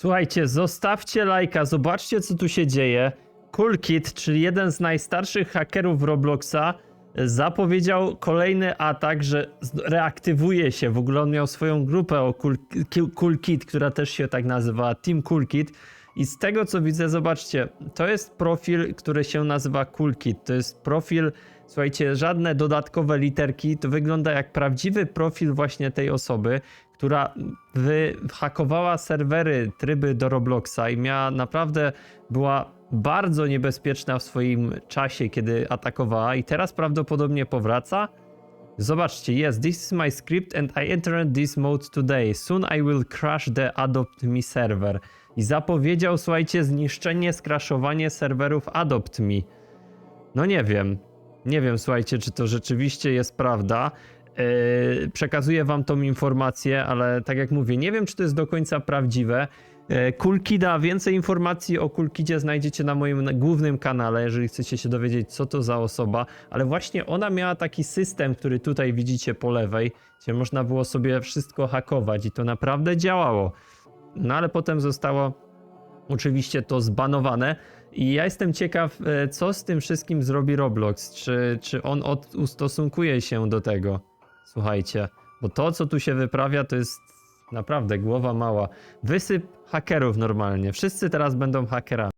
Słuchajcie, zostawcie lajka, zobaczcie co tu się dzieje. Coolkit, czyli jeden z najstarszych hakerów Robloxa, zapowiedział kolejny atak, że reaktywuje się. W ogóle on miał swoją grupę o Cool, Ki- Coolkit, która też się tak nazywa, Team Coolkit. I z tego co widzę, zobaczcie, to jest profil, który się nazywa Coolkit. To jest profil, słuchajcie, żadne dodatkowe literki. To wygląda jak prawdziwy profil właśnie tej osoby, która wyhakowała serwery, tryby do Robloxa i miała naprawdę, była bardzo niebezpieczna w swoim czasie, kiedy atakowała i teraz prawdopodobnie powraca. Zobaczcie, yes, this is my script and I entered this mode today. Soon I will crash the adopt me server. I zapowiedział, słuchajcie, zniszczenie, skraszowanie serwerów adopt me. No nie wiem. Nie wiem, słuchajcie, czy to rzeczywiście jest prawda. Yy, przekazuję wam tą informację, ale tak jak mówię, nie wiem, czy to jest do końca prawdziwe. Yy, Kulkida, więcej informacji o Kulkidzie znajdziecie na moim głównym kanale, jeżeli chcecie się dowiedzieć, co to za osoba. Ale właśnie ona miała taki system, który tutaj widzicie po lewej, gdzie można było sobie wszystko hakować i to naprawdę działało. No ale potem zostało oczywiście to zbanowane. I ja jestem ciekaw, e, co z tym wszystkim zrobi Roblox. Czy, czy on od, ustosunkuje się do tego? Słuchajcie, bo to, co tu się wyprawia, to jest naprawdę głowa mała. Wysyp hakerów normalnie. Wszyscy teraz będą hakerami.